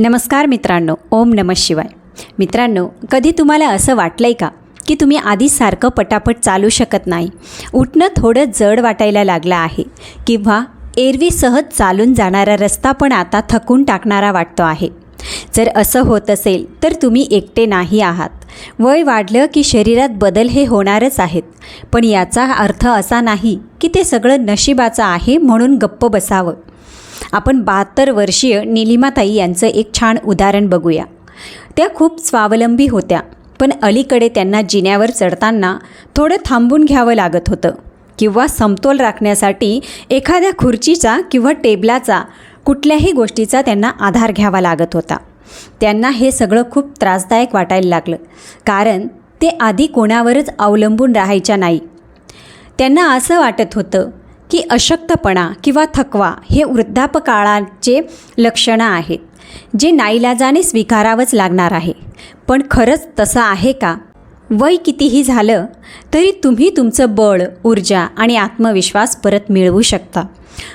नमस्कार मित्रांनो ओम नम शिवाय. मित्रांनो कधी तुम्हाला असं वाटलं आहे का की तुम्ही आधी सारखं पटापट चालू शकत नाही? उठणं थोडं जड वाटायला लागलं आहे किंवा एरवी सहज चालून जाणारा रस्ता पण आता थकून टाकणारा वाटतो आहे. जर असं होत असेल तर तुम्ही एकटे नाही आहात. वय वाढलं की शरीरात बदल हे होणारच आहेत. पण याचा अर्थ असा नाही की ते सगळं नशिबाचं आहे म्हणून गप्प बसावं. आपण बहात्तर वर्षीय निलिमाताई यांचं एक छान उदाहरण बघूया. त्या खूप स्वावलंबी होत्या पण अलीकडे त्यांना जिन्यावर चढताना थोडं थांबून घ्यावं लागत होतं किंवा समतोल राखण्यासाठी एखाद्या खुर्चीचा किंवा टेबलाचा कुठल्याही गोष्टीचा त्यांना आधार घ्यावा लागत होता. त्यांना हे सगळं खूप त्रासदायक वाटायला लागलं कारण ते आधी कोणावरच अवलंबून राहायच्या नाही. त्यांना असं वाटत होतं की अशक्तपणा किंवा थकवा हे वृद्धापकाळाचे लक्षणं आहेत जे नाईलाजाने स्वीकारावंच लागणार आहे. पण खरंच तसं आहे का? वय कितीही झालं तरी तुम्ही तुमचं बळ ऊर्जा आणि आत्मविश्वास परत मिळवू शकता.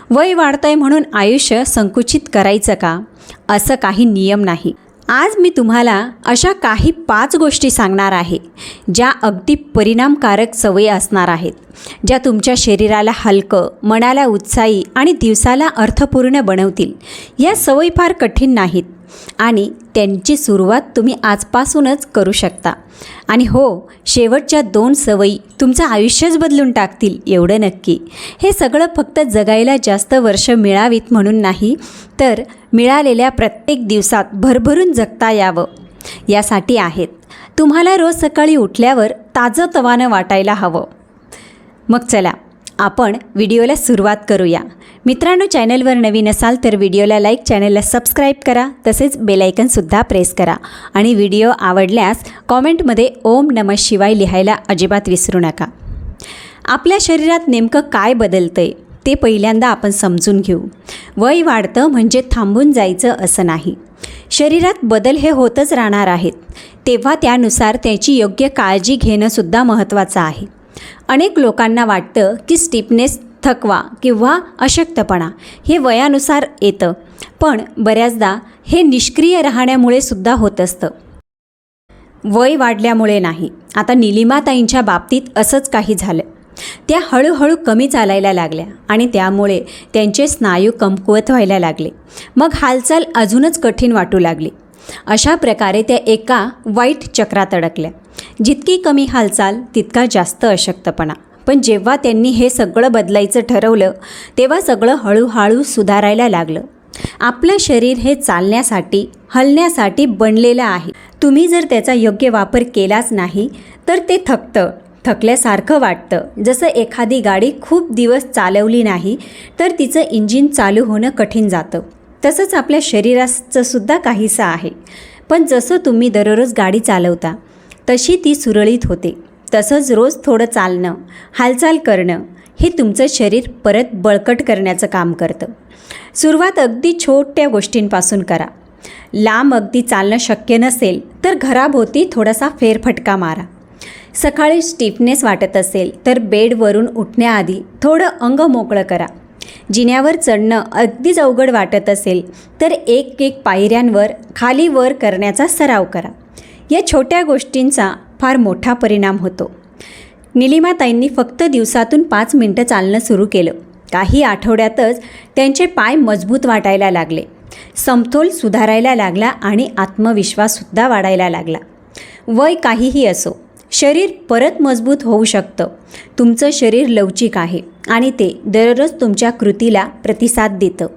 वय वाढतंय म्हणून आयुष्य संकुचित करायचं का? असं काही नियम नाही. आज मी तुम्हाला अशा काही पाच गोष्टी सांगणार आहे ज्या अगदी परिणामकारक सवयी असणार आहेत ज्या तुमच्या शरीराला हलकं मनाला उत्साही आणि दिवसाला अर्थपूर्ण बनवतील. या सवयी फार कठीण नाहीत. आणि त्यांची सुरुवात तुम्ही आजपासूनच करू शकता. आणि हो शेवटच्या दोन सवयी तुमचं आयुष्यच बदलून टाकतील एवढं नक्की. हे सगळं फक्त जगायला जास्त वर्ष मिळावीत म्हणून नाही तर मिळालेल्या प्रत्येक दिवसात भरभरून जगता यावं. यासाठी आहेत. तुम्हाला रोज सकाळी उठल्यावर ताजंतवानं वाटायला हवं. मग चला आपण व्हिडिओला सुरुवात करूया. मित्रांनो चॅनलवर नवीन असाल तर व्हिडिओला लाईक चॅनलला सबस्क्राईब करा तसेच बेलायकनसुद्धा प्रेस करा. आणि व्हिडिओ आवडल्यास कॉमेंटमध्ये ओम नम शिवाय लिहायला अजिबात विसरू नका. आपल्या शरीरात नेमकं काय बदलतंय ते पहिल्यांदा आपण समजून घेऊ. वय वाढतं म्हणजे थांबून जायचं असं नाही. शरीरात बदल हे होतच राहणार आहेत. तेव्हा त्यानुसार त्याची योग्य काळजी घेणंसुद्धा महत्त्वाचं आहे. अनेक लोकांना वाटतं की स्टिफनेस थकवा किंवा अशक्तपणा हे वयानुसार येतं. पण बऱ्याचदा हे निष्क्रिय राहण्यामुळे सुद्धा होत असतं. वय वाढल्यामुळे नाही. आता निलिमाताईंच्या बाबतीत असंच काही झालं. त्या हळूहळू कमी चालायला लागल्या आणि त्यामुळे त्यांचे स्नायू कमकुवत व्हायला लागले. मग हालचाल अजूनच कठीण वाटू लागली. अशा प्रकारे त्या एका वाईट चक्रात अडकल्या. जितकी कमी हालचाल तितका जास्त अशक्तपणा. पण जेव्हा त्यांनी हे सगळं बदलायचं ठरवलं तेव्हा सगळं हळूहळू सुधारायला लागलं. आपलं शरीर हे चालण्यासाठी हलण्यासाठी बनलेलं आहे. तुम्ही जर त्याचा योग्य वापर केलाच नाही तर ते थकतं थकल्यासारखं वाटतं. जसं एखादी गाडी खूप दिवस चालवली नाही तर तिचं इंजिन चालू होणं कठीण जातं. तसंच आपल्या शरीराचं सुद्धा काहीसं आहे. पण जसं तुम्ही दररोज गाडी चालवता तशी ती सुरळीत होते. तसंच रोज थोडं चालणं हालचाल करणं हे तुमचं शरीर परत बळकट करण्याचं काम करतं. सुरुवात अगदी छोट्या गोष्टींपासून करा. लांब अगदी चालणं शक्य नसेल तर घराभोवती थोडासा फेरफटका मारा. सकाळी स्टिफनेस वाटत असेल तर बेडवरून उठण्याआधी थोडं अंग मोकळं करा. जिन्यावर चढणं अगदीच अवघड वाटत असेल तर एक एक पायऱ्यांवर खाली वर करण्याचा सराव करा. या छोट्या गोष्टींचा फार मोठा परिणाम होतो. निलिमाताईंनी फक्त दिवसातून पाच मिनटं चालणं सुरू केलं. काही आठवड्यातच त्यांचे पाय मजबूत वाटायला लागले. समतोल सुधारायला लागला आणि आत्मविश्वाससुद्धा वाढायला लागला. वय काहीही असो शरीर परत मजबूत होऊ शकतं. तुमचं शरीर लवचिक आहे आणि ते दररोज तुमच्या कृतीला प्रतिसाद देतं.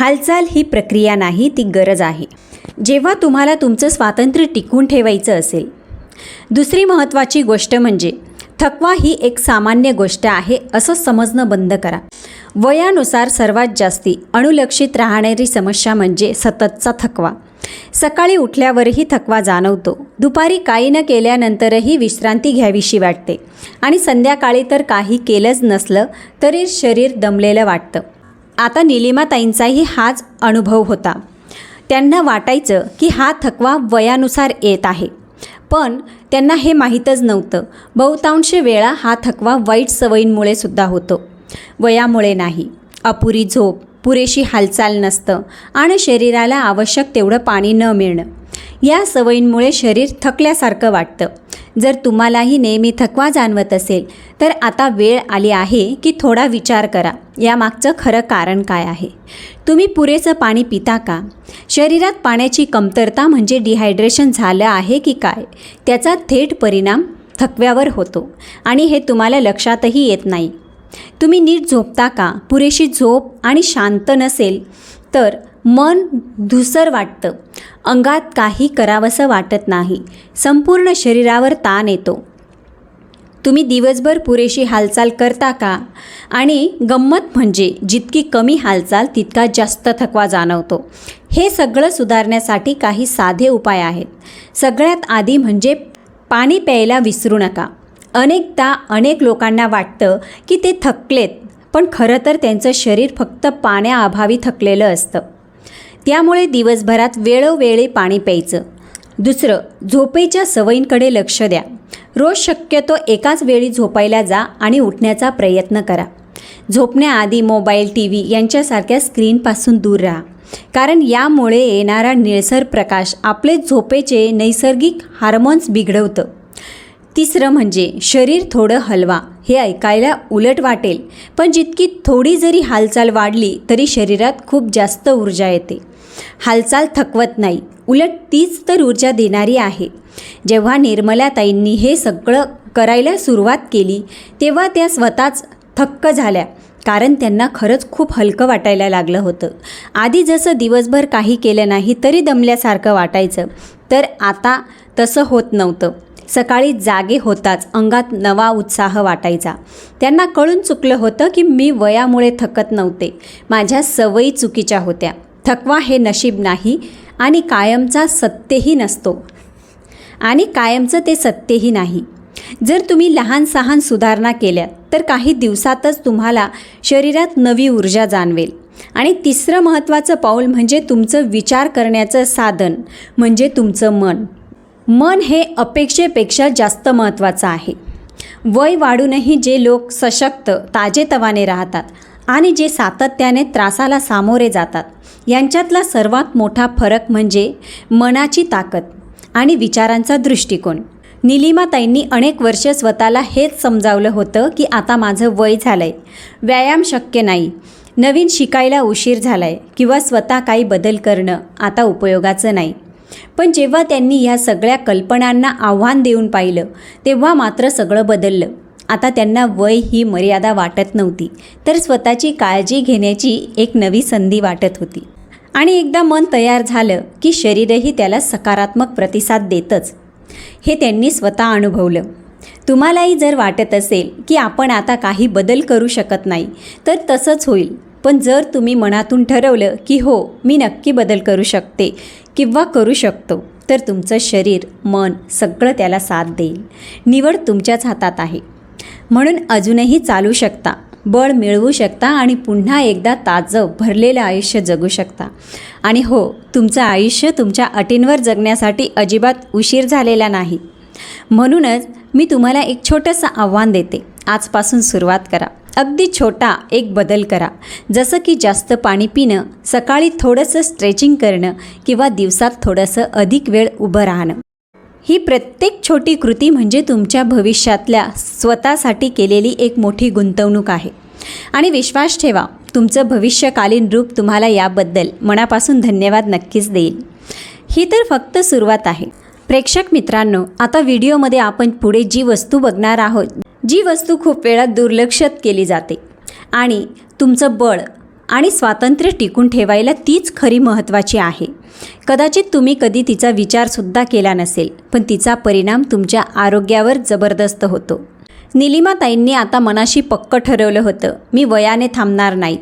हालचाल ही प्रक्रिया नाही ती गरज आहे. जेव्हा तुम्हाला तुमचं स्वातंत्र्य टिकून ठेवायचं असेल दुसरी महत्त्वाची गोष्ट म्हणजे थकवा ही एक सामान्य गोष्ट आहे असं समजणं बंद करा. वयानुसार सर्वात जास्ती अणुलक्षित राहणारी समस्या म्हणजे सततचा थकवा. सकाळी उठल्यावरही थकवा जाणवतो. दुपारी काही न केल्यानंतरही विश्रांती घ्यावीशी वाटते. आणि संध्याकाळी तर काही केलंच नसलं तरी शरीर दमलेलं वाटतं. आता निलिमाताईंचाही हाच अनुभव होता. त्यांना वाटायचं की हा थकवा वयानुसार येत आहे. पण त्यांना हे माहीतच नव्हतं. बहुतांश वेळा हा थकवा वाईट सवयींमुळे सुद्धा होतो. वयामुळे नाही. अपुरी झोप पुरेशी हालचाल नसतं आणि शरीराला आवश्यक तेवढं पाणी न मिळणं. या सवयींमुळे शरीर थकल्यासारखं वाटतं. जर तुम्हालाही नेहमी थकवा जाणवत असेल तर आता वेळ आली आहे की थोडा विचार करा. यामागचं खरं कारण काय आहे? तुम्ही पुरेसं पाणी पिता का? शरीरात पाण्याची कमतरता म्हणजे डिहायड्रेशन झालं आहे की काय? त्याचा थेट परिणाम थकव्यावर होतो आणि हे तुम्हाला लक्षातही येत नाही. तुम्ही नीट झोपता का? पुरेशी झोप आणि शांत नसेल तर मन धुसर वाटतं. अंगात काही करावंसं वाटत नाही. संपूर्ण शरीरावर ताण येतो. तुम्ही दिवसभर पुरेशी हालचाल करता का? आणि गंमत म्हणजे जितकी कमी हालचाल तितका जास्त थकवा जाणवतो. हे सगळं सुधारण्यासाठी काही साधे उपाय आहेत. सगळ्यात आधी म्हणजे पाणी प्यायला विसरू नका. अनेकदा अनेक लोकांना वाटतं की ते थकलेत पण खरं तर त्यांचं शरीर फक्त पाण्याअभावी थकलेलं असतं. त्यामुळे दिवसभरात वेळोवेळी पाणी प्यायचं. दुसरं झोपेच्या सवयींकडे लक्ष द्या. रोज शक्यतो एकाच वेळी झोपायला जा आणि उठण्याचा प्रयत्न करा. झोपण्याआधी मोबाईल टी व्ही यांच्यासारख्या स्क्रीनपासून दूर राहा. कारण यामुळे येणारा निळसर प्रकाश आपले झोपेचे नैसर्गिक हार्मोन्स बिघडवतं. तिसरं म्हणजे शरीर थोडं हलवा हे ऐकायला उलट वाटेल. पण जितकी थोडी जरी हालचाल वाढली तरी शरीरात खूप जास्त ऊर्जा येते. हालचाल थकवत नाही. उलट तीच तर ऊर्जा देणारी आहे. जेव्हा निर्मलाताईंनी हे सगळं करायला सुरुवात केली तेव्हा त्या स्वतःच थक्क झाल्या कारण त्यांना खरंच खूप हलकं वाटायला लागलं होतं. आधी जसं दिवसभर काही केलं नाही तरी दमल्यासारखं वाटायचं. तर आता तसं होत नव्हतं. सकाळी जागे होताच अंगात नवा उत्साह वाटायचा. त्यांना कळून चुकलं होतं की मी वयामुळे थकत नव्हते. माझ्या सवयी चुकीच्या होत्या. थकवा हे नशीब नाही आणि कायमचा सत्यही नसतो. आणि कायमचं ते सत्यही नाही. जर तुम्ही लहान सहान सुधारणा केल्या तर काही दिवसातच तुम्हाला शरीरात नवी ऊर्जा जाणवेल. आणि तिसरं महत्त्वाचं पाऊल म्हणजे तुमचं विचार करण्याचं साधन म्हणजे तुमचं मन. मन हे अपेक्षेपेक्षा जास्त महत्त्वाचं आहे. वय वाढूनही जे लोक सशक्त ताजेतवाने राहतात आणि जे सातत्याने त्रासाला सामोरे जातात यांच्यातला सर्वात मोठा फरक म्हणजे मनाची ताकद आणि विचारांचा दृष्टिकोन. निलिमाताईंनी अनेक वर्ष स्वतःला हेच समजावलं होतं की आता माझं वय झालं आहे व्यायाम शक्य नाही. नवीन शिकायला उशीर झाला आहे किंवा स्वतः काही बदल करणं आता उपयोगाचं नाही. पण जेव्हा त्यांनी ह्या सगळ्या कल्पनांना आव्हान देऊन पाहिलं तेव्हा मात्र सगळं बदललं. आता त्यांना वय ही मर्यादा वाटत नव्हती तर स्वतःची काळजी घेण्याची एक नवी संधी वाटत होती. आणि एकदा मन तयार झालं की शरीरही त्याला सकारात्मक प्रतिसाद देतच. हे त्यांनी स्वतः अनुभवलं. तुम्हालाही जर वाटत असेल की आपण आता काही बदल करू शकत नाही तर तसंच होईल. पण जर तुम्ही मनातून ठरवलं की हो मी नक्की बदल करू शकते किंवा करू शकतो तर तुमचं शरीर मन सगळं त्याला साथ देईल. निवड तुमच्याच हातात आहे. म्हणून अजूनही चालू शकता बळ मिळवू शकता आणि पुन्हा एकदा ताजं भरलेलं आयुष्य जगू शकता. आणि हो तुमचं आयुष्य तुमच्या अटींवर जगण्यासाठी अजिबात उशीर झालेला नाही. म्हणूनच मी तुम्हाला एक छोटंसं आव्हान देते. आजपासून सुरुवात करा. अगदी छोटा एक बदल करा. जसं की जास्त पाणी पिणं सकाळी थोडंसं स्ट्रेचिंग करणं किंवा दिवसात थोडंसं अधिक वेळ उभं राहणं. ही प्रत्येक छोटी कृती म्हणजे तुमच्या भविष्यातल्या स्वतःसाठी केलेली एक मोठी गुंतवणूक आहे. आणि विश्वास ठेवा तुमचं भविष्यकालीन रूप तुम्हाला याबद्दल मनापासून धन्यवाद नक्कीच देईल. ही तर फक्त सुरुवात आहे. प्रेक्षक मित्रांनो आता व्हिडिओमध्ये आपण पुढे जी वस्तू बघणार आहोत जी वस्तू खूप वेळा दुर्लक्षित केली जाते. आणि तुमचं बळ आणि स्वातंत्र्य टिकून ठेवायला तीच खरी महत्त्वाची आहे. कदाचित तुम्ही कधी तिचा विचारसुद्धा केला नसेल पण तिचा परिणाम तुमच्या आरोग्यावर जबरदस्त होतो. निलिमाताईंनी आता मनाशी पक्क ठरवलं होतं मी वयाने थांबणार नाही.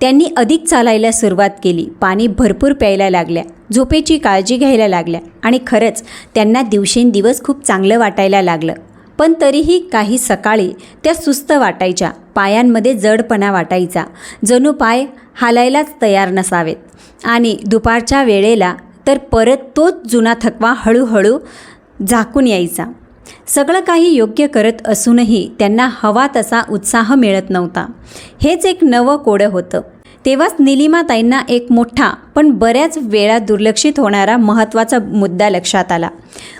त्यांनी अधिक चालायला सुरुवात केली पाणी भरपूर प्यायला लागल्या झोपेची काळजी घ्यायला लागल्या आणि खरंच त्यांना दिवसेंदिवस खूप चांगलं वाटायला लागलं. पण तरीही काही सकाळी त्या सुस्त वाटायच्या. पायांमध्ये जडपणा वाटायचा. जणू पाय हालायलाच तयार नसावेत. आणि दुपारच्या वेळेला तर परत तोच जुना थकवा हळूहळू झाकून यायचा. सगळं काही योग्य करत असूनही त्यांना हवा तसा उत्साह मिळत नव्हता. हेच एक नवं कोडं होतं. तेव्हाच निलिमाताईंना एक मोठा पण बऱ्याच वेळा दुर्लक्षित होणारा महत्त्वाचा मुद्दा लक्षात आला.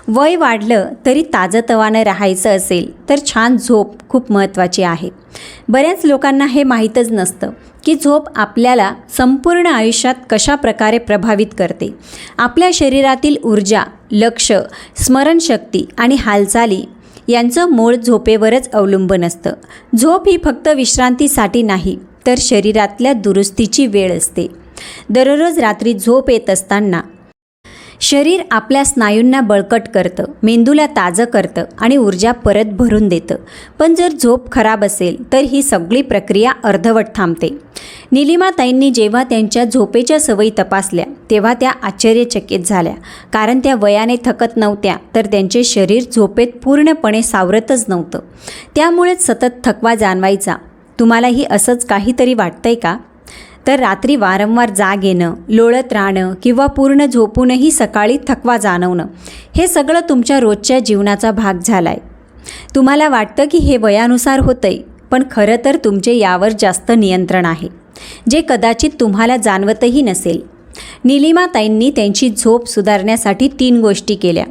वय वाढलं तरी ताजंतवानं राहायचं असेल तर छान झोप खूप महत्त्वाची आहे. बऱ्याच लोकांना हे माहीतच नसतं की झोप आपल्याला संपूर्ण आयुष्यात कशा प्रकारे प्रभावित करते. आपल्या शरीरातील ऊर्जा लक्ष स्मरणशक्ती आणि हालचाली यांचं मूळ झोपेवरच अवलंबून असतं. झोप ही फक्त विश्रांतीसाठी नाही तर शरीरातल्या दुरुस्तीची वेळ असते. दररोज रात्री झोप येत असताना शरीर आपल्या स्नायूंना बळकट करतं मेंदूला ताजं करतं आणि ऊर्जा परत भरून देतं. पण जर झोप खराब असेल तर ही सगळी प्रक्रिया अर्धवट थांबते. निलिमाताईंनी जेव्हा त्यांच्या झोपेच्या सवयी तपासल्या तेव्हा त्या आश्चर्यचकित झाल्या. कारण त्या वयाने थकत नव्हत्या तर त्यांचे शरीर झोपेत पूर्णपणे सावरतच नव्हतं. त्यामुळेच सतत थकवा जाणवायचा. तुम्हालाही असंच काहीतरी वाटतंय का? तर रात्री वारंवार जाग येणं लोळत राहणं किंवा पूर्ण झोपूनही सकाळी थकवा जाणवणं हे सगळं तुमच्या रोजच्या जीवनाचा भाग झाला आहे तुम्हाला वाटतं की हे वयानुसार होतंय पण खरं तर तुमचे यावर जास्त नियंत्रण आहे जे कदाचित तुम्हाला जाणवतही नसेल. निलिमाताईंनी त्यांची झोप सुधारण्यासाठी तीन गोष्टी केल्या.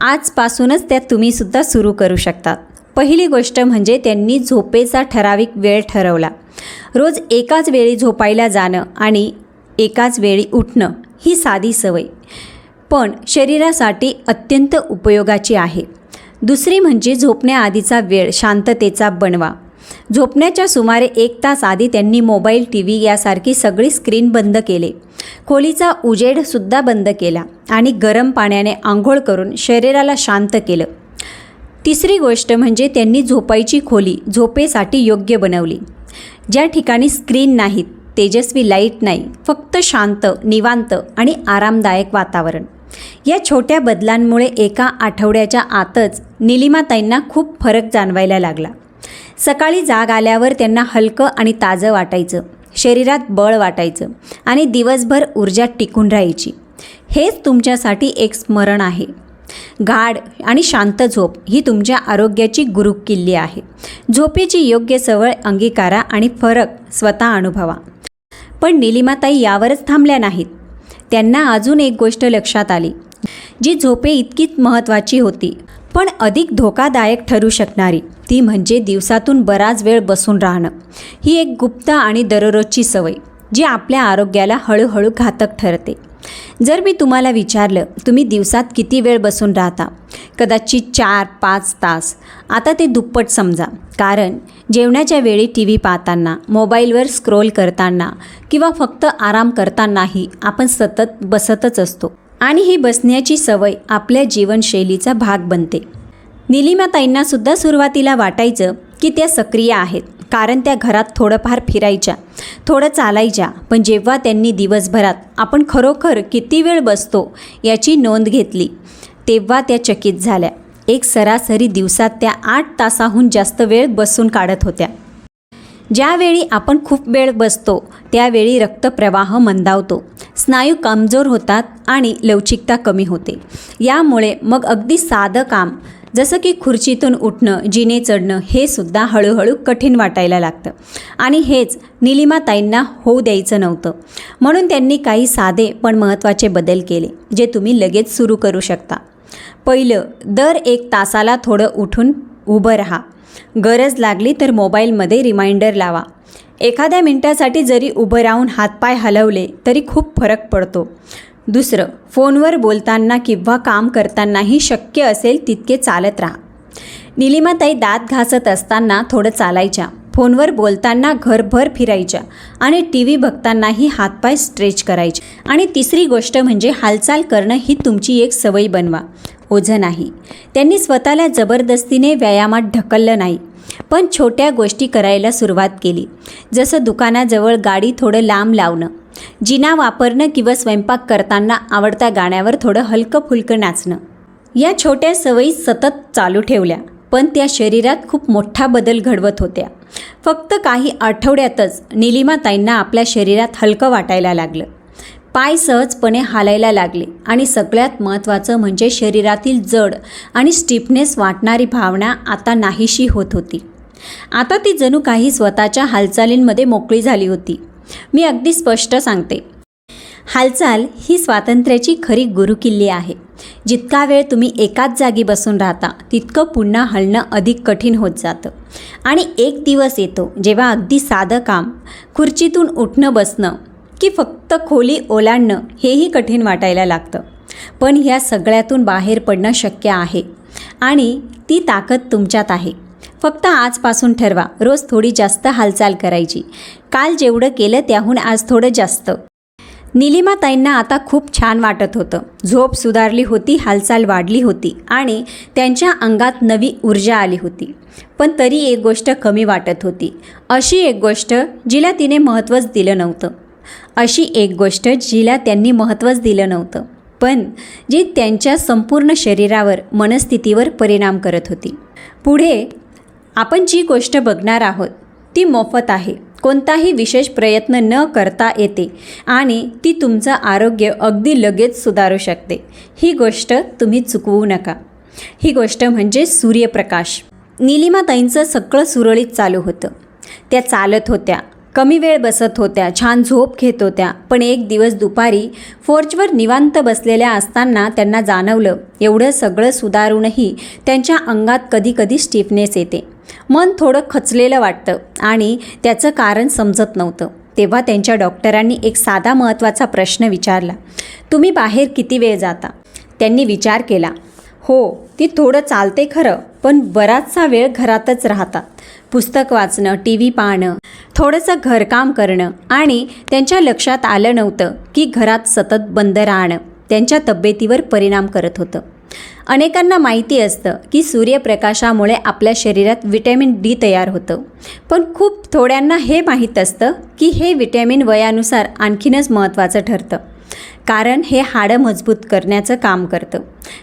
आजपासूनच त्या तुम्हीसुद्धा सुरू करू शकतात पहिली गोष्ट म्हणजे त्यांनी झोपेचा ठराविक वेळ ठरवला. रोज एकाच वेळी झोपायला जाणं आणि एकाच वेळी उठणं ही साधी सवय. पण शरीरासाठी अत्यंत उपयोगाची आहे. दुसरी म्हणजे झोपण्याआधीचा वेळ शांततेचा बनवा. झोपण्याच्या सुमारे एक तास आधी त्यांनी मोबाईल टी व्ही यासारखी सगळी स्क्रीन बंद केले. खोलीचा उजेडसुद्धा बंद केला आणि गरम पाण्याने आंघोळ करून शरीराला शांत केलं. तिसरी गोष्ट म्हणजे त्यांनी झोपायची खोली झोपेसाठी योग्य बनवली. ज्या ठिकाणी स्क्रीन नाहीत तेजस्वी लाइट नाही फक्त शांत निवांत आणि आरामदायक वातावरण. या छोट्या बदलांमुळे एका आठवड्याच्या आतच निलिमाताईंना खूप फरक जाणवायला लागला. सकाळी जाग आल्यावर त्यांना हलकं आणि ताजं वाटायचं शरीरात बळ वाटायचं आणि दिवसभर ऊर्जा टिकून राहायची. हेच तुमच्यासाठी एक स्मरण आहे. गाढ आणि शांत झोप ही तुमच्या आरोग्याची गुरुकिल्ली आहे. झोपेची योग्य सवय अंगीकारा आणि फरक स्वतः अनुभवा. पण निलिमाताई यावरच थांबल्या नाहीत. त्यांना अजून एक गोष्ट लक्षात आली जी झोपे इतकीच महत्त्वाची होती. पण अधिक धोकादायक ठरू शकणारी ती म्हणजे दिवसातून बराच वेळ बसून राहणं. ही एक गुप्त आणि दररोजची सवय जी आपल्या आरोग्याला हळूहळू घातक ठरते. जर मी तुम्हाला विचारलं तुम्ही दिवसात किती वेळ बसून राहता? कदाचित चार पाच तास. आता ते दुप्पट समजा. कारण जेवणाच्या वेळी टी व्ही पाहताना मोबाईलवर स्क्रोल करताना किंवा फक्त आराम करतानाही आपण सतत बसतच असतो. आणि ही बसण्याची सवय आपल्या जीवनशैलीचा भाग बनते. निलिमाताईंना सुद्धा सुरुवातीला वाटायचं की त्या सक्रिय आहेत. कारण त्या घरात थोडंफार फिरायच्या थोडं चालायच्या पण जेव्हा त्यांनी दिवसभरात आपण खरोखर किती वेळ बसतो याची नोंद घेतली तेव्हा त्या चकित झाल्या. एक सरासरी दिवसात त्या आठ तासाहून जास्त वेळ बसून काढत होत्या. ज्यावेळी आपण खूप वेळ बसतो त्यावेळी रक्तप्रवाह मंदावतो. स्नायू कमजोर होतात आणि लवचिकता कमी होते. यामुळे मग अगदी साधं काम जसं की खुर्चीतून उठणं जिने चढणं हे सुद्धा हळूहळू कठीण वाटायला लागतं. आणि हेच निलिमाताईंना होऊ द्यायचं नव्हतं. म्हणून त्यांनी काही साधे पण महत्त्वाचे बदल केले जे तुम्ही लगेच सुरू करू शकता. पहिलं दर एक तासाला थोडं उठून उभं राहा. गरज लागली तर मोबाईलमध्ये रिमाइंडर लावा. एखाद्या मिनटासाठी जरी उभं राहून हातपाय हलवले तरी खूप फरक पडतो. दुसरं फोनवर बोलताना किंवा काम करतानाही शक्य असेल तितके चालत राहा. निलिमाताई दात घासत असताना थोडं चालायच्या. फोनवर बोलताना घरभर फिरायच्या आणि टी व्ही बघतानाही हातपाय स्ट्रेच करायचे. आणि तिसरी गोष्ट म्हणजे हालचाल करणं ही तुमची एक सवय बनवा. ओझं नाही. त्यांनी स्वतःला जबरदस्तीने व्यायामात ढकललं नाही. पण छोट्या गोष्टी करायला सुरुवात केली. जसं दुकानाजवळ गाडी थोडं लांब लावणं. जिना वापरणं किंवा स्वयंपाक करताना आवडत्या गाण्यावर थोडं हलकं फुलकं नाचणं. या छोट्या सवयी सतत चालू ठेवल्या पण त्या शरीरात खूप मोठा बदल घडवत होत्या. फक्त काही आठवड्यातच निलिमाताईंना आपल्या शरीरात हलकं वाटायला लागलं. पाय सहजपणे हालायला लागले आणि सगळ्यात महत्त्वाचं म्हणजे शरीरातील जड आणि स्टिफनेस वाटणारी भावना आता नाहीशी होत होती. आता ती जणू काही स्वतःच्या हालचालींमध्ये मोकळी झाली होती. मी अगदी स्पष्ट सांगते. हालचाल ही स्वातंत्र्याची खरी गुरुकिल्ली आहे. जितका वेळ तुम्ही एकाच जागी बसून राहता तितकं पुन्हा हलणं अधिक कठीण होत जातं. आणि एक दिवस येतो जेव्हा अगदी साधं काम खुर्चीतून उठणं बसणं की फक्त खोली ओलांडणं हेही कठीण वाटायला लागतं. पण ह्या सगळ्यातून बाहेर पडणं शक्य आहे. आणि ती ताकद तुमच्यात आहे. फक्त आजपासून ठरवा. रोज थोडी जास्त हालचाल करायची. काल जेवढं केलं त्याहून आज थोडं जास्त. निलिमाताईंना आता खूप छान वाटत होतं. झोप सुधारली होती हालचाल वाढली होती आणि त्यांच्या अंगात नवी ऊर्जा आली होती. पण तरी एक गोष्ट कमी वाटत होती. अशी एक गोष्ट जिला तिने महत्त्वच दिलं नव्हतं. अशी एक गोष्ट जिला त्यांनी महत्त्वच दिलं नव्हतं. पण जी त्यांच्या संपूर्ण शरीरावर मनस्थितीवर परिणाम करत होती. पुढे आपण जी गोष्ट बघणार आहोत ती मोफत आहे. कोणताही विशेष प्रयत्न न करता येते आणि ती तुमचं आरोग्य अगदी लगेच सुधारू शकते. ही गोष्ट तुम्ही चुकवू नका. ही गोष्ट म्हणजे सूर्यप्रकाश. निलिमाताईंचं सगळं सुरळीत चालू होतं. त्या चालत होत्या. कमी वेळ बसत होत्या. छान झोप घेत होत्या. पण एक दिवस दुपारी फोर्चवर निवांत बसलेल्या असताना त्यांना जाणवलं एवढं सगळं सुधारूनही त्यांच्या अंगात कधीकधी स्टिफनेस येते. मन थोडं खचलेलं वाटतं आणि त्याचं कारण समजत नव्हतं. तेव्हा त्यांच्या डॉक्टरांनी एक साधा महत्त्वाचा प्रश्न विचारला. तुम्ही बाहेर किती वेळ जाता? त्यांनी विचार केला. हो ती थोडं चालते खरं पण बराचसा वेळ घरातच राहतात. पुस्तक वाचणं टी व्ही पाहणं थोडंसं घरकाम करणं आणि त्यांच्या लक्षात आलं नव्हतं की घरात सतत बंद राहणं त्यांच्या तब्येतीवर परिणाम करत होतं. अनेकांना माहिती असतं की सूर्यप्रकाशामुळे आपल्या शरीरात विटॅमिन डी तयार होतं. पण खूप थोड्यांना हे माहीत असतं की हे विटॅमिन वयानुसार आणखीनच महत्त्वाचं ठरतं. कारण हे हाडं मजबूत करण्याचं काम करतं.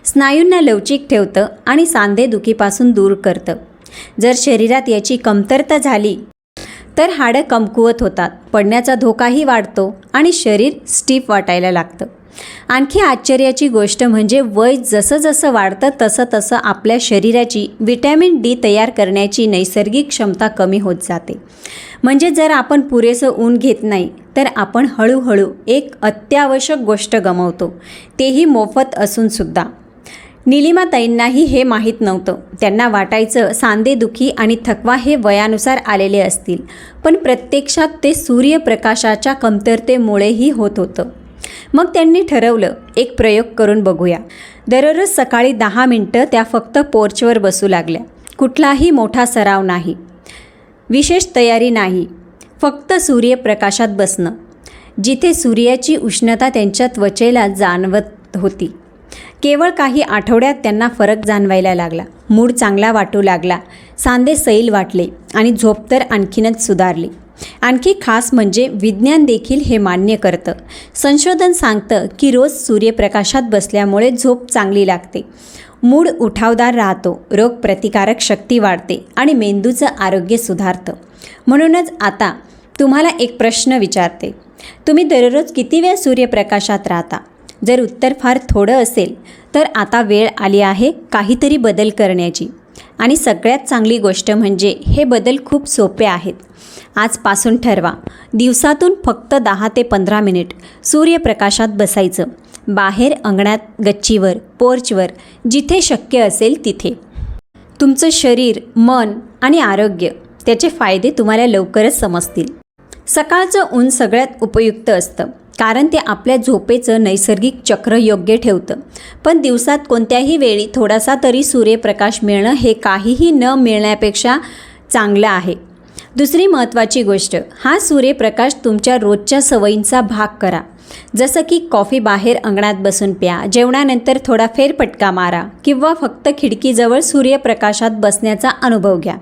स्नायूंना लवचिक ठेवतं आणि सांधेदुखीपासून दूर करतं. जर शरीरात याची कमतरता झाली तर हाडं कमकुवत होतात पडण्याचा धोकाही वाढतो आणि शरीर स्टीफ वाटायला लागतं. आणखी आश्चर्याची गोष्ट म्हणजे वय जसं जसं वाढतं तसं तसं आपल्या शरीराची विटॅमिन डी तयार करण्याची नैसर्गिक क्षमता कमी होत जाते. म्हणजे जर आपण पुरेसं ऊन घेत नाही तर आपण हळूहळू एक अत्यावश्यक गोष्ट गमावतो. तेही मोफत असूनसुद्धा. निलिमाताईंनाही हे माहीत नव्हतं. त्यांना वाटायचं सांदेदुखी आणि थकवा हे वयानुसार आलेले असतील. पण प्रत्यक्षात ते सूर्यप्रकाशाच्या कमतरतेमुळेही होत होतं. मग त्यांनी ठरवलं एक प्रयोग करून बघूया. दररोज सकाळी दहा मिनटं त्या फक्त पोर्चवर बसू लागल्या. कुठलाही मोठा सराव नाही. विशेष तयारी नाही. फक्त सूर्यप्रकाशात बसणं. जिथे सूर्याची उष्णता त्यांच्या त्वचेला जाणवत होती. केवळ काही आठवड्यात त्यांना फरक जाणवायला लागला. मूड चांगला वाटू लागला. सांधे सैल वाटले आणि झोप तर आणखीनच सुधारली. आणखी खास म्हणजे विज्ञान देखील हे मान्य करतं. संशोधन सांगतं की रोज सूर्यप्रकाशात बसल्यामुळे झोप चांगली लागते. मूड उठावदार राहतो रोगप्रतिकारक शक्ती वाढते आणि मेंदूचं आरोग्य सुधारतं. म्हणूनच आता तुम्हाला एक प्रश्न विचारते. तुम्ही दररोज किती वेळ सूर्यप्रकाशात राहता? जर उत्तर फार थोडं असेल तर आता वेळ आली आहे काहीतरी बदल करण्याची. आणि सगळ्यात चांगली गोष्ट म्हणजे हे बदल खूप सोपे आहेत. आजपासून ठरवा. दिवसातून फक्त दहा ते पंधरा मिनिट सूर्यप्रकाशात बसायचं. बाहेर अंगणात गच्चीवर पोर्चवर जिथे शक्य असेल तिथे. तुमचं शरीर मन आणि आरोग्य त्याचे फायदे तुम्हाला लवकरच समजतील. सकाळचं ऊन सगळ्यात उपयुक्त असतं. कारण ते आपल्या झोपेचं नैसर्गिक चक्र योग्य ठेवतं. पण दिवसात कोणत्याही वेळी थोडासा तरी सूर्यप्रकाश मिळणं हे काहीही न मिळण्यापेक्षा चांगलं आहे. दुसरी महत्त्वाची गोष्ट हा सूर्यप्रकाश तुमच्या रोजच्या सवयींचा भाग करा. जसं की कॉफी बाहेर अंगणात बसून प्या जेवणानंतर थोडा फेरपटका मारा किंवा फक्त खिडकीजवळ सूर्यप्रकाशात बसण्याचा अनुभव घ्या.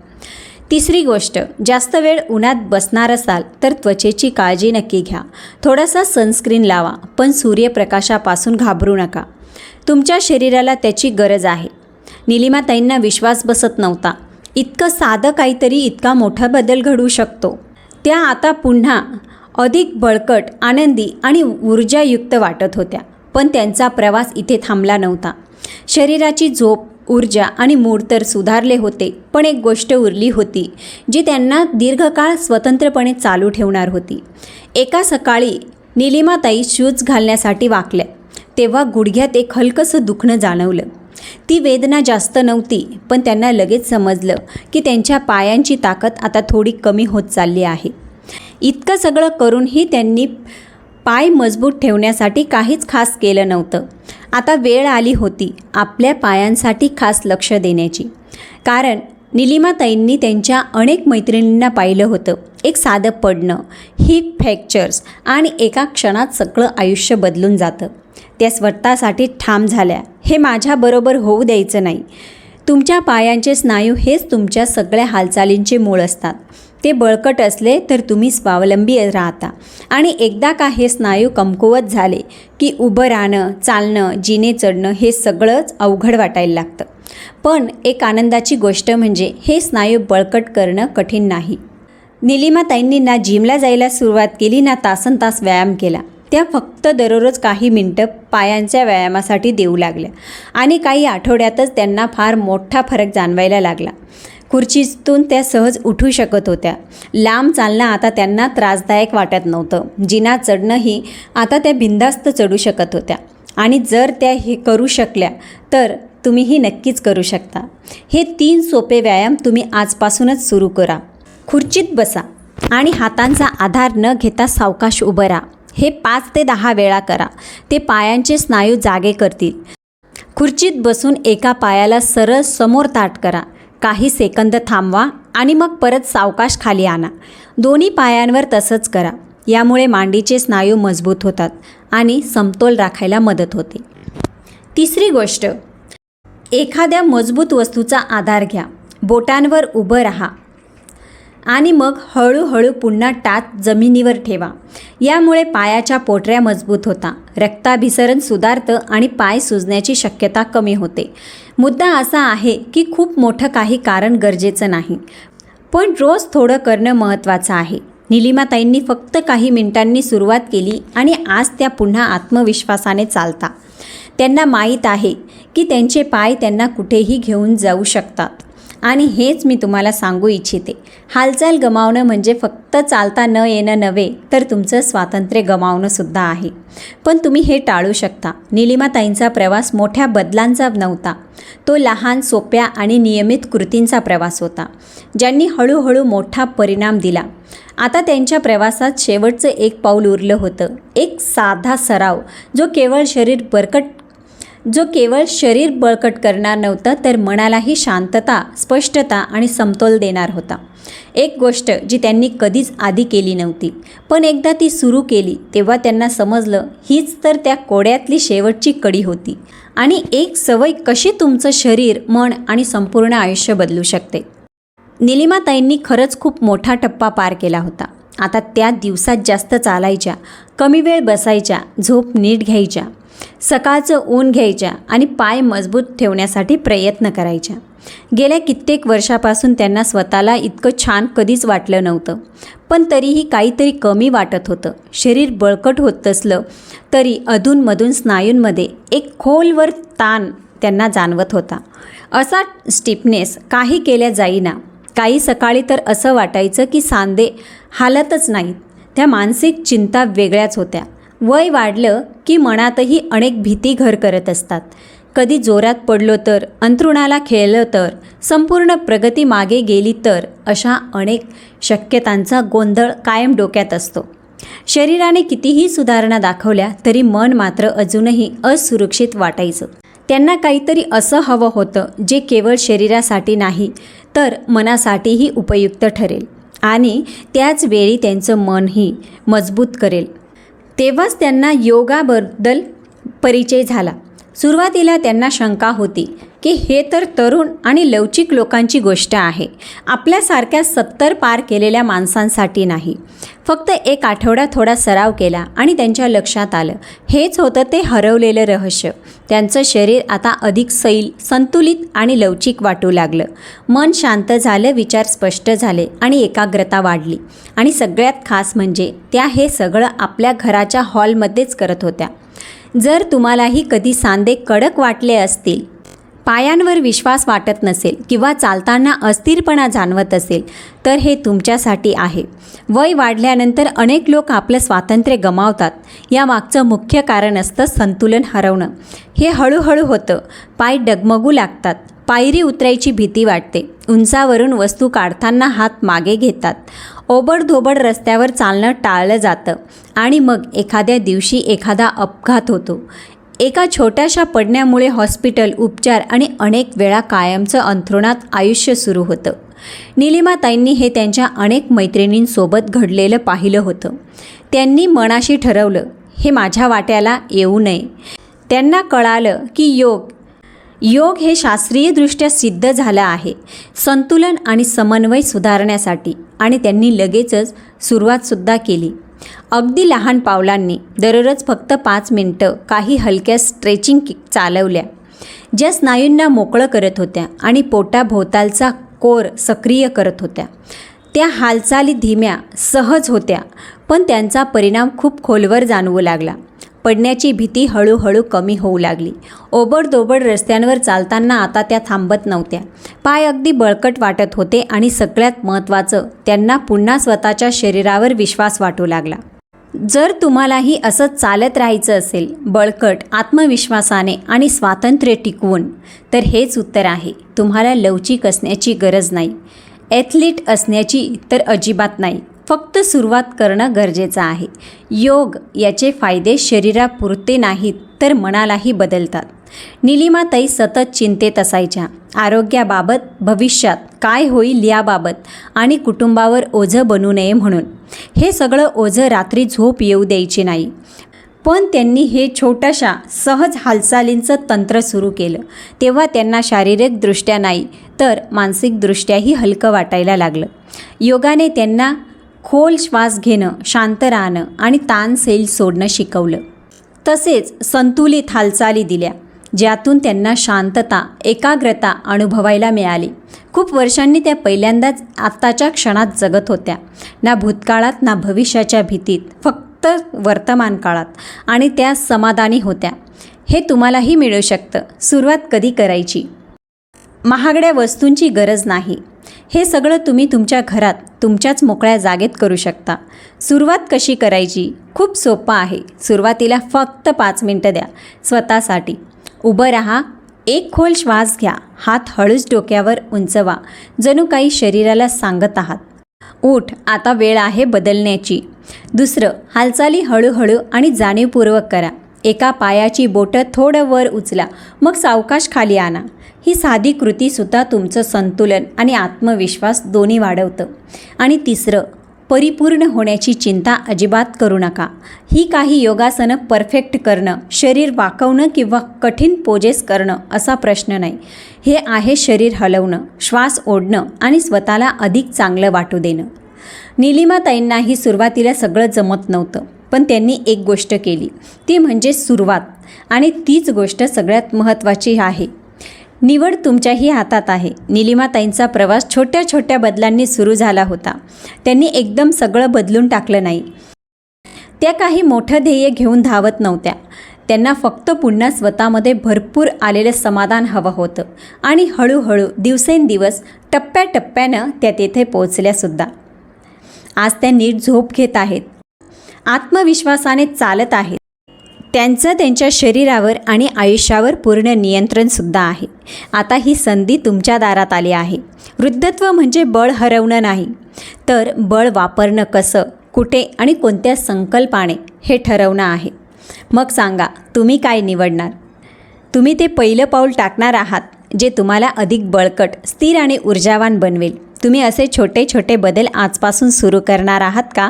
तिसरी गोष्ट जास्त वेळ उन्हात बसणार असाल तर त्वचेची काळजी नक्की घ्या. थोडासा सनस्क्रीन लावा पण सूर्यप्रकाशापासून घाबरू नका. तुमच्या शरीराला त्याची गरज आहे. निलिमाताईंना विश्वास बसत नव्हता. इतकं साधं काहीतरी इतका मोठा बदल घडू शकतो. त्या आता पुन्हा अधिक बळकट आनंदी आणि ऊर्जायुक्त वाटत होत्या. पण त्यांचा प्रवास इथे थांबला नव्हता. शरीराची झोप ऊर्जा आणि मूड तर सुधारले होते पण एक गोष्ट उरली होती जी त्यांना दीर्घकाळ स्वतंत्रपणे चालू ठेवणार होती. एका सकाळी निलिमाताई शूज घालण्यासाठी वाकल्या. तेव्हा गुडघ्यात एक हलकंसं दुखणं जाणवलं. ती वेदना जास्त नव्हती पण त्यांना लगेच समजलं की त्यांच्या पायांची ताकद आता थोडी कमी होत चालली आहे. इतकं सगळं करूनही त्यांनी पाय मजबूत ठेवण्यासाठी काहीच खास केलं नव्हतं. आता वेळ आली होती आपल्या पायांसाठी खास लक्ष देण्याची. कारण निलिमाताईंनी त्यांच्या अनेक मैत्रिणींना पाहिलं होतं. एक साधं पडणं हिप फ्रॅक्चर्स आणि एका क्षणात सगळं आयुष्य बदलून जातं. त्या स्वतःसाठी ठाम झाल्या. हे माझ्याबरोबर होऊ द्यायचं नाही. तुमच्या पायांचे स्नायू हेच तुमच्या सगळ्या हालचालींचे मूळ असतात. ते बळकट असले तर तुम्ही स्वावलंबी राहता. आणि एकदा का हे स्नायू कमकुवत झाले की उभं राहणं चालणं जिने चढणं हे सगळंच अवघड वाटायला लागतं. पण एक आनंदाची गोष्ट म्हणजे हे स्नायू बळकट करणं कठीण नाही. निलिमाताईंनी ना जिमला जायला सुरुवात केली ना तासन तास व्यायाम केला. त्या फक्त दररोज काही मिनटं पायांच्या व्यायामासाठी देऊ लागल्या. आणि काही आठवड्यातच त्यांना फार मोठा फरक जाणवायला लागला. खुर्चीतून त्या सहज उठू शकत होत्या. लांब चालणं आता त्यांना त्रासदायक वाटत नव्हतं. जिना चढणंही आता त्या बिंदास्त चढू शकत होत्या. आणि जर त्या हे करू शकल्या तर तुम्हीही नक्कीच करू शकता. हे तीन सोपे व्यायाम तुम्ही आजपासूनच सुरू करा. खुर्चीत बसा आणि हातांचा आधार न घेता सावकाश उभं राहा. हे पाच ते दहा वेळा करा. ते पायांचे स्नायू जागे करतील. खुर्चीत बसून एका पायाला सरळ समोर ताट करा. काही सेकंद थांबवा आणि मग परत सावकाश खाली आणा. दोन्ही पायांवर तसंच करा. यामुळे मांडीचे स्नायू मजबूत होतात आणि समतोल राखायला मदत होते. तिसरी गोष्ट एखाद्या मजबूत वस्तूचा आधार घ्या. बोटांवर उभं राहा. आणि मग हळूहळू पुन्हा टात जमिनीवर ठेवा. यामुळे पायाच्या पोटऱ्या मजबूत होता. रक्ताभिसरण सुधारतं आणि पाय सुजण्याची शक्यता कमी होते. मुद्दा असा आहे की खूप मोठं काही कारण गरजेचं नाही. पण रोज थोडं करणं महत्त्वाचं आहे. निलिमाताईंनी फक्त काही मिनिटांनी सुरुवात केली आणि आज त्या पुन्हा आत्मविश्वासाने चालता. त्यांना माहीत आहे की त्यांचे पाय त्यांना कुठेही घेऊन जाऊ शकतात. आणि हेच मी तुम्हाला सांगू इच्छिते. हालचाल गमावणं म्हणजे फक्त चालता न येणं नव्हे तर तुमचं स्वातंत्र्य गमावणंसुद्धा आहे. पण तुम्ही हे टाळू शकता. निलिमाताईंचा प्रवास मोठ्या बदलांचा नव्हता. तो लहान सोप्या आणि नियमित कृतींचा प्रवास होता. ज्यांनी हळूहळू मोठा परिणाम दिला. आता त्यांच्या प्रवासात शेवटचं एक पाऊल उरलं होतं. एक साधा सराव जो केवळ शरीर बरकट जो केवळ शरीर बळकट करणार नव्हतं तर मनालाही शांतता स्पष्टता आणि समतोल देणार होता. एक गोष्ट जी त्यांनी कधीच आधी केली नव्हती. पण एकदा ती सुरू केली तेव्हा त्यांना समजलं हीच तर त्या कोड्यातली शेवटची कडी होती. आणि एक सवय कशी तुमचं शरीर मन आणि संपूर्ण आयुष्य बदलू शकते? निलिमाताईंनी खरंच खूप मोठा टप्पा पार केला होता. आता त्या दिवसात जास्त चालायच्या कमी वेळ बसायच्या झोप नीट घ्यायच्या. सकाळचं ऊन घ्यायच्या आणि पाय मजबूत ठेवण्यासाठी प्रयत्न करायच्या. गेल्या कित्येक वर्षापासून त्यांना स्वतःला इतकं छान कधीच वाटलं नव्हतं. पण तरीही काहीतरी कमी वाटत होतं. शरीर बळकट होत असलं तरी अधूनमधून स्नायूंमध्ये एक खोलवर ताण त्यांना जाणवत होता. असा स्टिफनेस काही केल्या जाईना. काही सकाळी तर असं वाटायचं की सांधे हालतच नाहीत. त्या मानसिक चिंता वेगळ्याच होत्या. वय वाढलं की मनातही अनेक भीती घर करत असतात. कधी जोरात पडलो तर अंथरुणाला खेळलं तर संपूर्ण प्रगती मागे गेली तर अशा अनेक शक्यतांचा गोंधळ कायम डोक्यात असतो. शरीराने कितीही सुधारणा दाखवल्या तरी मन मात्र अजूनही असुरक्षित वाटायचं. त्यांना काहीतरी असं हवं होतं जे केवळ शरीरासाठी नाही तर मनासाठीही उपयुक्त ठरेल. आणि त्याच वेळी त्यांचं मनही मजबूत करेल. तेव्हाच त्यांना योगाबद्दल परिचय झाला. सुरुवातीला त्यांना शंका होती. की हे तर तरुण आणि लवचिक लोकांची गोष्ट आहे. आपल्यासारख्या सत्तर पार केलेल्या माणसांसाठी नाही. फक्त एक आठवडा थोडा सराव केला आणि त्यांच्या लक्षात आलं. हेच होतं ते हरवलेलं रहस्य. त्यांचं शरीर आता अधिक सैल संतुलित आणि लवचिक वाटू लागलं. मन शांत झालं विचार स्पष्ट झाले आणि एकाग्रता वाढली. आणि सगळ्यात खास म्हणजे त्या हे सगळं आपल्या घराच्या हॉलमध्येच करत होत्या. जर तुम्हालाही कधी सांधे कडक वाटले असतील पायांवर विश्वास वाटत नसेल किंवा चालताना अस्थिरपणा जाणवत असेल तर हे तुमच्यासाठी आहे. वय वाढल्यानंतर अनेक लोक आपलं स्वातंत्र्य गमावतात. यामागचं मुख्य कारण असतं संतुलन हरवणं. हे हळूहळू होतं. पाय डगमगू लागतात. पायरी उतरायची भीती वाटते. उंचावरून वस्तू काढताना हात मागे घेतात. ओबडधोबड रस्त्यावर चालणं टाळलं जातं. आणि मग एखाद्या दिवशी एखादा अपघात होतो. एका छोट्याशा पडण्यामुळे हॉस्पिटल उपचार आणि अनेक वेळा कायमचं अंथरुणात आयुष्य सुरू होतं. निलिमाताईंनी हे त्यांच्या अनेक मैत्रिणींसोबत घडलेलं पाहिलं होतं. त्यांनी मनाशी ठरवलं हे माझ्या वाट्याला येऊ नये. त्यांना कळालं की योग योग हे शास्त्रीयदृष्ट्या सिद्ध झालं आहे संतुलन आणि समन्वय सुधारण्यासाठी. आणि त्यांनी लगेचच सुरुवातसुद्धा केली. अगदी लहान पावलांनी दररोज फक्त पाच मिनटं काही हलक्या स्ट्रेचिंग चालवल्या. ज्या स्नायूंना मोकळं करत होत्या आणि पोटाभोवतालचा कोर सक्रिय करत होत्या. त्या हालचाली धीम्या सहज होत्या पण त्यांचा परिणाम खूप खोलवर जाणवू लागला. पडण्याची भीती हळूहळू कमी होऊ लागली. ओबडदोबड रस्त्यांवर चालताना आता त्या थांबत नव्हत्या. पाय अगदी बळकट वाटत होते आणि सगळ्यात महत्त्वाचं त्यांना पुन्हा स्वतःच्या शरीरावर विश्वास वाटू लागला. जर तुम्हालाही असं चालत राहायचं असेल बळकट आत्मविश्वासाने आणि स्वातंत्र्य टिकवून तर हेच उत्तर आहे. तुम्हाला लवचिक असण्याची गरज नाही. ॲथलीट असण्याची तर अजिबात नाही. फक्त सुरुवात करणं गरजेचं आहे. योग याचे फायदे शरीरापुरते नाहीत तर मनालाही बदलतात. निलिमाताई सतत चिंतेत असायच्या. आरोग्याबाबत भविष्यात काय होईल याबाबत आणि कुटुंबावर ओझं बनू नये म्हणून. हे सगळं ओझं रात्री झोप येऊ द्यायची नाही. पण त्यांनी हे छोट्याशा सहज हालचालींचं तंत्र सुरू केलं. तेव्हा त्यांना शारीरिकदृष्ट्या नाही तर मानसिकदृष्ट्याही हलकं वाटायला लागलं. योगाने त्यांना खोल श्वास घेणं शांत राहणं आणि ताण सेल सोडणं शिकवलं. तसेच संतुलित हालचाली दिल्या ज्यातून त्यांना शांतता एकाग्रता अनुभवायला मिळाली. खूप वर्षांनी त्या पहिल्यांदाच आत्ताच्या क्षणात जगत होत्या. ना भूतकाळात ना भविष्याच्या भीतीत फक्त वर्तमान काळात आणि त्या समाधानी होत्या. हे तुम्हालाही मिळू शकतं. सुरुवात कधी करायची? महागड्या वस्तूंची गरज नाही. हे सगळं तुम्ही तुमच्या घरात तुमच्याच मोकळ्या जागेत करू शकता. सुरुवात कशी करायची? खूप सोपं आहे. सुरुवातीला फक्त पाच मिनटं द्या. स्वतःसाठी. उभं राहा. एक खोल श्वास घ्या. हात हळूच डोक्यावर उंचवा. जणू काही शरीराला सांगत आहात. उठ. आता वेळ आहे बदलण्याची. दुसरं हालचाली हळूहळू आणि जाणीवपूर्वक करा. एका पायाची बोटं थोडं वर उचला मग सावकाश खाली आणा. ही साधी कृतीसुद्धा तुमचं संतुलन आणि आत्मविश्वास दोन्ही वाढवतं. आणि तिसरं परिपूर्ण होण्याची चिंता अजिबात करू नका. ही काही योगासनं परफेक्ट करणं शरीर वाकवणं किंवा कठीण पोजेस करणं असा प्रश्न नाही. हे आहे शरीर हलवणं श्वास ओढणं आणि स्वतःला अधिक चांगलं वाटू देणं. निलिमाताईंनाही सुरुवातीला सगळं जमत नव्हतं. पण त्यांनी एक गोष्ट केली. ती म्हणजे सुरुवात. आणि तीच गोष्ट सगळ्यात महत्त्वाची आहे. निवड तुमच्याही हातात आहे. निलिमाताईंचा प्रवास छोट्या छोट्या बदलांनी सुरू झाला होता. त्यांनी एकदम सगळं बदलून टाकलं नाही. त्या काही मोठं ध्येय घेऊन धावत नव्हत्या. त्यांना फक्त पुन्हा स्वतःमध्ये भरपूर आलेलं समाधान हवं होतं. आणि हळूहळू दिवसेंदिवस टप्प्याटप्प्यानं त्या तेथे पोचल्यासुद्धा आज त्या नीट झोप घेत आहेत. आत्मविश्वासाने चालत आहेत. त्यांचं त्यांच्या शरीरावर आणि आयुष्यावर पूर्ण नियंत्रणसुद्धा आहे. आता ही संधी तुमच्या दारात आली आहे. वृद्धत्व म्हणजे बळ हरवणं नाही. तर बळ वापरणं कसं कुठे आणि कोणत्या संकल्पाने हे ठरवणं आहे? मग सांगा तुम्ही काय निवडणार? तुम्ही ते पहिलं पाऊल टाकणार आहात जे तुम्हाला अधिक बळकट स्थिर आणि ऊर्जावान बनवेल. तुम्ही असे छोटे छोटे बदल आजपासून सुरू करणार आहात का?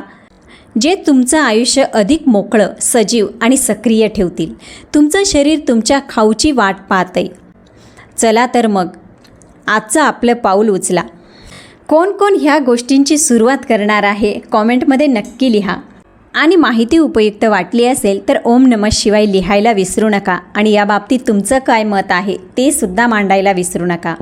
जे तुमचं आयुष्य अधिक मोकळं सजीव आणि सक्रिय ठेवतील. तुमचं शरीर तुमच्या खाऊची वाट पाहतंय. चला तर मग. आजचं आपलं पाऊल उचला. कोण कोण ह्या गोष्टींची सुरुवात करणार आहे कॉमेंटमध्ये नक्की लिहा. आणि माहिती उपयुक्त वाटली असेल तर ओम नमः शिवाय लिहायला विसरू नका. आणि याबाबतीत तुमचं काय मत आहे ते सुद्धा मांडायला विसरू नका.